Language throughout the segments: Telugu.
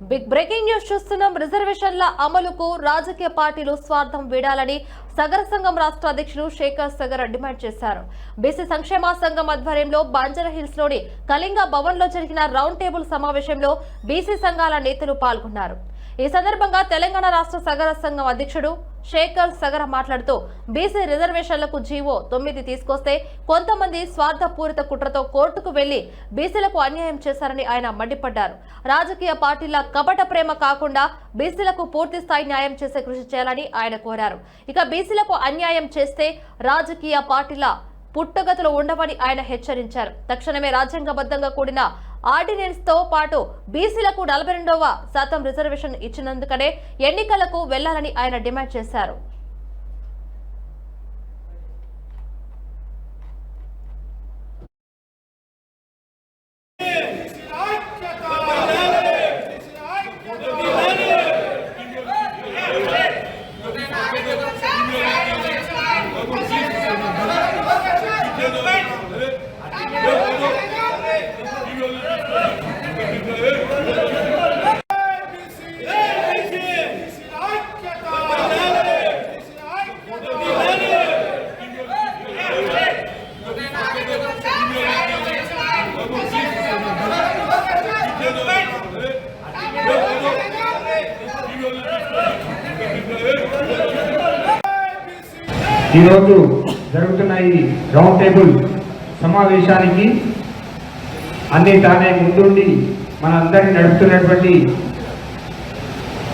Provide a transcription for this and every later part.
బిగ్ బ్రేకింగ్ న్యూస్ చూస్తున్నాం. రిజర్వేషన్ల అమలుకు రాజకీయ పార్టీలు స్వార్థం వీడాలని సగర సంఘం రాష్ట్ర అధ్యక్షులు శేఖర్ సగర్ డిమాండ్ చేశారు. బీసీ సంక్షేమ సంఘం ఆధ్వర్యంలో బంజారా హిల్స్లోని కళింగ భవన్లో జరిగిన రౌండ్ టేబుల్ సమావేశంలో బీసీ సంఘాల నేతలు పాల్గొన్నారు. ఈ సందర్భంగా తెలంగాణ రాష్ట్ర సగర సంఘం అధ్యక్షుడు శేఖర్ సగర మాట్లాడుతూ బీసీ రిజర్వేషన్లకు జీవో తొమ్మిది తీసుకొస్తే కొంతమంది స్వార్థపూరిత కుట్రతో కోర్టుకు వెళ్ళి బీసీలకు అన్యాయం చేశారని ఆయన మండిపడ్డారు. రాజకీయ పార్టీల కపట ప్రేమ కాకుండా బీసీలకు పూర్తి స్థాయి న్యాయం చేసే కృషి చేయాలని ఆయన కోరారు. ఇక బీసీలకు అన్యాయం చేస్తే రాజకీయ పార్టీల పుట్టగతులు ఉండవని ఆయన హెచ్చరించారు. తక్షణమే రాజ్యాంగబద్ధంగా కూడిన ఆర్డినెన్స్తో పాటు బీసీలకు నలభై రెండవ శాతం రిజర్వేషన్ ఇచ్చినందుకనే ఎన్నికలకు వెళ్ళాలని ఆయన డిమాండ్ చేశారు. ఈరోజు జరుగుతున్న ఈ రౌండ్ టేబుల్ సమావేశానికి. అన్ని తానే ముందుండి మన అందరినీ నడుపుతున్నటువంటి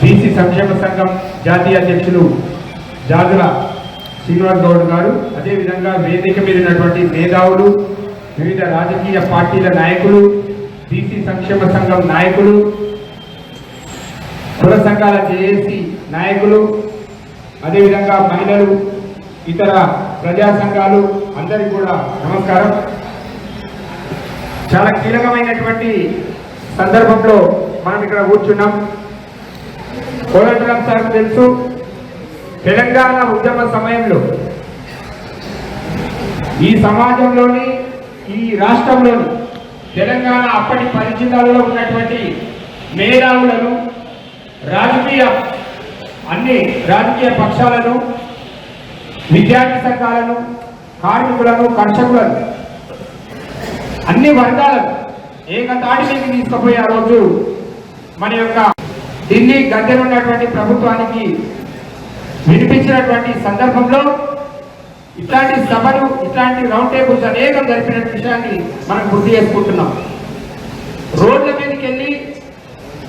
బీసీ సంక్షేమ సంఘం జాతీయ అధ్యక్షులు జాజుల శ్రీనివాస్ గౌడ్ గారు అదేవిధంగా వేదిక మీద ఉన్నటువంటి మేధావులు వివిధ రాజకీయ పార్టీల నాయకులు బీసీ సంక్షేమ సంఘం నాయకులు కుల సంఘాల జేఏసీ నాయకులు అదేవిధంగా మహిళలు ఇతర ప్రజా సంఘాలు అందరికీ కూడా నమస్కారం. చాలా కీలకమైనటువంటి సందర్భంలో మనం ఇక్కడ కూర్చున్నాం. కోదండరామ్ సార్ తెలుసు తెలంగాణ ఉద్యమ సమయంలో ఈ సమాజంలోని ఈ రాష్ట్రంలోని తెలంగాణ అప్పటి పరిచితాలలో జిల్లాలలో ఉన్నటువంటి మేధావులను రాజకీయ అన్ని రాజకీయ పక్షాలను విద్యార్థి సంఘాలను కార్మికులను కర్షకులను అన్ని వర్గాలను ఏకతాటి మీద తీసుకుపోయి ఆ రోజు మన యొక్క ఢిల్లీ గద్దెనున్నటువంటి ప్రభుత్వానికి వినిపించినటువంటి సందర్భంలో ఇట్లాంటి సభలు ఇట్లాంటి రౌండ్ టేబుల్స్ అనేకం జరిపిన విషయాన్ని మనం గుర్తు చేసుకుంటున్నాం. రోడ్ల మీదకి వెళ్ళి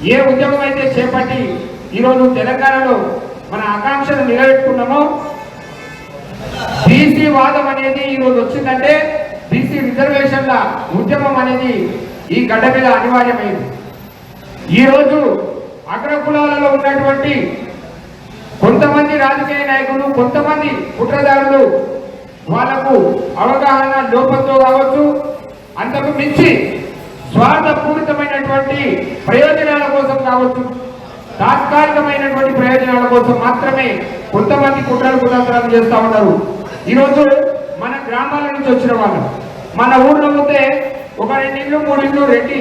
ఏ ఉద్యమం అయితే చేపట్టి ఈరోజు తెలంగాణలో మన ఆకాంక్షలు నిలబెట్టుకున్నామో బీసీ వాదం అనేది ఈరోజు వచ్చిందంటే బీసీ రిజర్వేషన్ల ఉద్యమం అనేది ఈ గడ్డ మీద అనివార్యమైంది. ఈరోజు అగ్రకులాలలో ఉన్నటువంటి కొంతమంది రాజకీయ నాయకులు కొంతమంది కుట్రదారులు వాళ్ళకు అవగాహన లోపంతో కావచ్చు అంతకు మించి స్వార్థపూరితమైనటువంటి ప్రయోజనాల కోసం కావచ్చు తాత్కాలికమైనటువంటి ప్రయోజనాల కోసం మాత్రమే కొంతమంది కుట్రలు కుతంత్రాలు చేస్తా ఉన్నారు. ఈరోజు మన గ్రామాల నుంచి వచ్చిన వాళ్ళు. మన ఊర్లో ఉంటే ఒక రెండు ఇళ్ళు మూడు ఇళ్ళు రెడ్డి